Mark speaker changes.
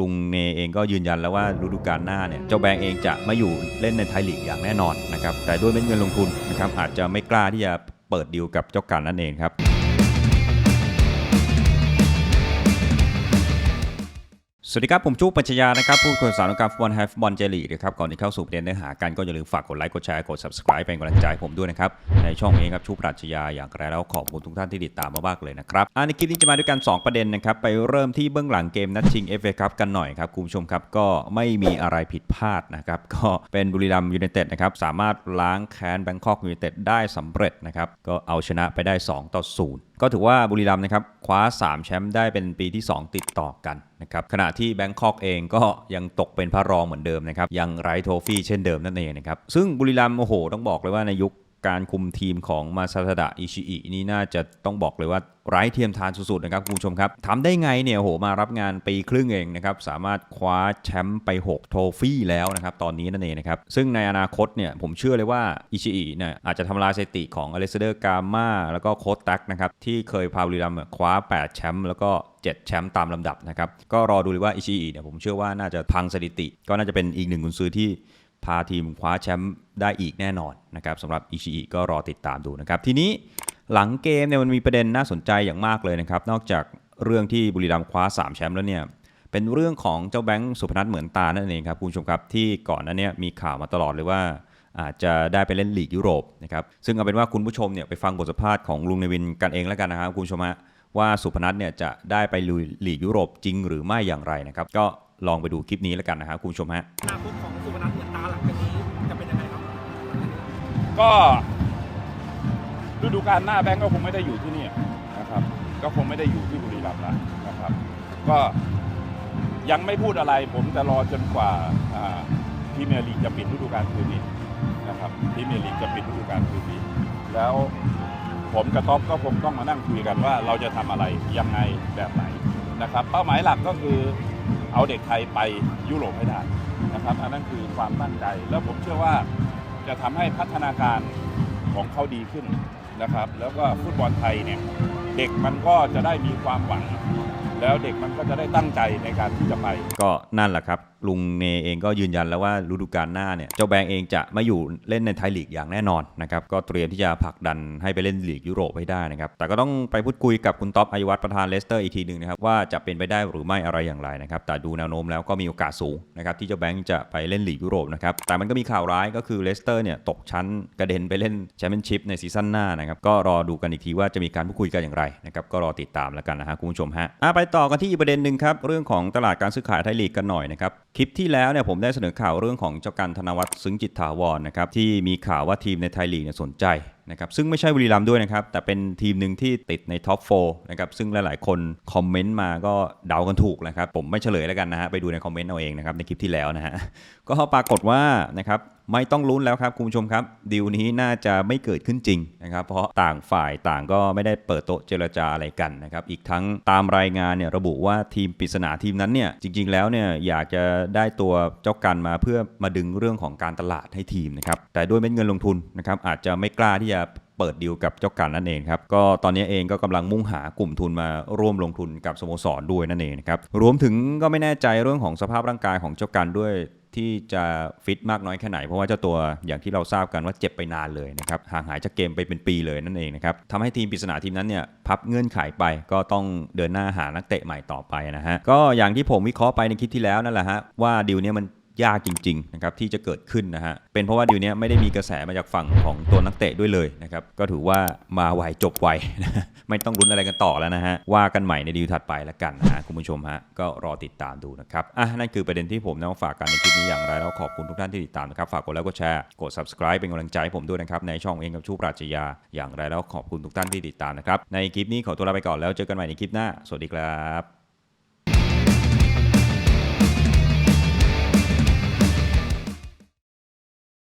Speaker 1: ลุงเนเองก็ยืนยันแล้วว่าฤดูกาลหน้าเนี่ยเจ้าแบงก์เองจะไม่อยู่เล่นในไทยลีกอย่างแน่นอนนะครับแต่ด้วยเม็ดเงินลงทุนนะครับอาจจะไม่กล้าที่จะเปิดดีลกับเจ้ากันนั่นเองครับ สวัสดีครับ ผมจูปัญชยานะครับผู้คนสารการฟุตบอลไฮฟุตบอลเจลีนะครับก่อนที่เข้าสู่ประเด็นเนื้อหากันก็อย่าลืมฝากกดไลค์กดแชร์กด subscribe เป็นกำลังใจผมด้วยนะครับ ในช่องเองครับชูปรัชญาอย่างไรแล้วขอบคุณทุกท่านที่ติดตามมามากเลยนะครับอ่าในคลิปนี้จะมาด้วยกัน 2 ประเด็นนะครับ ไปเริ่มที่เบื้องหลังเกมนัดชิง FA ครับกันหน่อยครับคุณผู้ชมครับก็ไม่มีอะไรผิดพลาดนะครับก็เป็นบุรีรัมย์ยูไนเต็ดนะครับสามารถล้างแค้นแบงคอกยูไนเต็ดได้สำเร็จนะครับก็เอาชนะไปได้2ต่อ0ก็ถือว่าบุรีรัมย์นะครับคว้า 3 แชมป์ได้เป็นปีที่ 2 ติดต่อกันนะครับขณะที่แบงคอกเองก็ยังตกเป็นพระรองเหมือนเดิมนะครับยังไร้โทฟี่เช่นเดิมนั่นเองนะครับซึ่งบุรีรัมย์โอ้โหต้องบอกเลยว่าในยุค การคุมทีมของมาซาดะอิชิอินี่น่าจะต้องบอกเลยว่าไร้เทียมทานสุดๆนะครับคุณผู้ชมครับทำได้ไงเนี่ยโหมารับงานปีครึ่งเองนะครับสามารถคว้าแชมป์ไป 6 โทฟี่แล้วนะครับตอนนี้นั่นเองนะครับซึ่งในอนาคตเนี่ยผมเชื่อเลยว่าอิชิอิเนี่ยอาจจะทำลายสถิติของอเลสเดอร์กาม่าแล้วก็โค้ชตักนะครับที่เคยพาบุรีรัมย์คว้า 8 แชมป์แล้วก็7แชมป์ตามลำดับนะครับก็รอดูเลยว่าอิชิอิเนี่ยผมเชื่อว่าน่าจะพังสถิติ ก็น่าจะเป็นอีกหนึ่งกุนซือที่ พาทีมคว้าแชมป์ได้อีกแน่นอนนะครับสำหรับอิชิอิก็รอติดตามดูนะครับ ทีนี้หลังเกมเนี่ยมันมีประเด็นน่าสนใจอย่างมากเลยนะครับ นอกจากเรื่องที่บุรีรัมย์คว้า 3 แชมป์แล้วเนี่ยเป็นเรื่องของเจ้าแบงค์สุพนัทเหมือนตานั่นเองครับคุณผู้ชมครับที่ก่อนนั้นเนี่ยมีข่าวมาตลอดเลยว่าอาจจะได้ไปเล่นลีกยุโรปนะครับซึ่งเอาเป็นว่าคุณผู้ชมเนี่ยไปฟังบทสัมภาษณ์ของลุงเนวินกันเองแล้วกันนะครับคุณผู้ชมฮะว่าสุพนัทเนี่ยจะได้ไปลุยลีกยุโรปจริงหรือไม่อย่างไรนะครับก็ลองไปดูคลิปนี้แล้วกันนะครับคุณผู้ชมฮะ
Speaker 2: อนาคตของสุพนัท หมือนตาหลังจากนี้จะเป็นยังไงครับ
Speaker 3: ก็ฤดูกาลหน้าแบงก์ก็คงไม่ได้อยู่ที่นี่นะครับ ก็คงไม่ได้อยู่ที่บุรีรัมย์แล้วนะครับ ก็ยังไม่พูดอะไร ผมจะรอจนกว่าพีเมียร์ลีจะปิดฤดูกาลคืนนี้นะครับพีเมียร์ลีจะปิดฤดูกาลคืนนี้ แล้วผมกับท็อปก็คงต้องมานั่งคุยกันว่าเราจะทำอะไรยังไงแบบไหนนะครับ เป้าหมายหลักก็คือเอาเด็กไทยไปยุโรปให้ได้ นะครับอันนั้นคือความตั้งใจ แล้วผมเชื่อว่าจะทำให้พัฒนาการของเขาดีขึ้นนะครับ แล้วก็ฟุตบอลไทยเนี่ยเด็กมันก็จะได้มีความหวัง แล้วเด็กมันก็จะได้ตั้งใจในการที่จะไป
Speaker 1: ก็นั่นแหละครับ ลุงเนเองก็ยืนยันแล้วว่าฤดูกาลหน้าเนี่ย เจ้าแบงก์เองจะไม่อยู่เล่นในไทยลีกอย่างแน่นอนนะครับ ก็เตรียมที่จะผลักดันให้ไปเล่นลีกยุโรปให้ได้นะครับ แต่ก็ต้องไปพูดคุยกับคุณท็อปอายุวัฒน์ประธานเลสเตอร์อีกทีหนึ่งนะครับ ว่าจะเป็นไปได้หรือไม่อะไรอย่างไรนะครับ แต่ดูแนวโน้มแล้วก็มีโอกาสสูงนะครับที่เจ้าแบงก์จะไปเล่นลีกยุโรปนะครับ แต่มันก็มีข่าวร้ายก็คือเลสเตอร์เนี่ยตกชั้นกระเด็นไปเล่นแชมเปี้ยนชิพในซีซั่นหน้านะครับก็รอดูกันอีกทีว่าจะมีการพูดคุยกันอย่างไรนะครับก็รอติดตามแล้วกันนะฮะคุณผู้ชมฮะอะไปต่อกันที่อีกประเด็นหนึ่งครับ เรื่องของตลาดการซื้อขายไทยลีกกันหน่อยนะครับ คลิปที่แล้วเนี่ยผมได้เสนอข่าวเรื่องของเจ้ากันธนวัฒน์ซึ้งจิตถาวรนะครับที่มีข่าวว่าทีมในไทยลีกเนี่ยสนใจนะครับซึ่งไม่ใช่บุรีรัมย์ด้วยนะครับ แต่เป็นทีมหนึ่งที่ติดในท็อปโฟนะครับซึ่งหลาย ๆ คนคอมเมนต์มาก็เดากันถูกนะครับ ผมไม่เฉลยแล้วกันนะฮะไปดูในคอมเมนต์เอาเองนะครับในคลิปที่แล้วนะฮะก็ปรากฏว่านะครับ ไม่ต้องลุ้นแล้วครับคุณผู้ชมครับดีลนี้น่าจะไม่เกิดขึ้นจริงนะครับ เพราะต่างฝ่ายต่างก็ไม่ได้เปิดโต๊ะเจรจาอะไรกันนะครับ อีกทั้งตามรายงานเนี่ยระบุว่าทีมปริศนาทีมนั้นเนี่ยจริง ๆ แล้วเนี่ยอยากจะได้ตัวเจ้ากันมาเพื่อมาดึงเรื่องของการตลาดให้ทีมนะครับแต่ด้วยเม็ดเงินลงทุนนะครับอาจจะไม่กล้าที่จะเปิดดีลกับเจ้ากันนั่นเองครับ ก็ตอนนี้เองก็กำลังมุ่งหากลุ่มทุนมาร่วมลงทุนกับสโมสรด้วยนั่นเองนะครับ รวมถึงก็ไม่แน่ใจเรื่องของสภาพร่างกายของเจ้ากันด้วย ที่จะฟิตมากน้อยแค่ไหน เพราะว่าเจ้าตัวอย่างที่เราทราบกันว่าเจ็บไปนานเลยนะครับห่างหายจากเกมไปเป็นปีเลยนั่นเองนะครับทำให้ทีมปริศนาทีมนั้นเนี่ยพับเงื่อนไขไปก็ต้องเดินหน้าหานักเตะใหม่ต่อไปนะฮะก็อย่างที่ผมวิเคราะห์ไปในคลิปที่แล้วนั่นแหละฮะว่าดีลเนี้ยมันยากจริงๆนะครับที่จะเกิดขึ้นนะฮะเป็นเพราะว่าดีลเนี้ยไม่ได้มีกระแสมาจากฝั่งของตัวนักเตะด้วยเลยนะครับก็ถือว่ามาไวจบไวนะ ไม่ต้องรุ้นอะไรกันต่อแล้วนะฮะ ว่ากันใหม่ในดีลถัดไปแล้วกันนะฮะคุณผู้ชมฮะ ก็รอติดตามดูนะครับ อะ นั่นคือประเด็นที่ผมนำมาฝากกันในคลิปนี้อย่างไรแล้วขอบคุณทุกท่านที่ติดตามนะครับ ฝากกดไลค์กดแชร์ กด subscribe เป็นกำลังใจให้ผมด้วยนะครับ ในช่องเองกับชูปราชญา อย่างไรแล้วขอบคุณทุกท่านที่ติดตามนะครับ ในคลิปนี้ขอตัวลาไปก่อนแล้วเจอกันใหม่ในคลิปหน้า สวัสดีครับ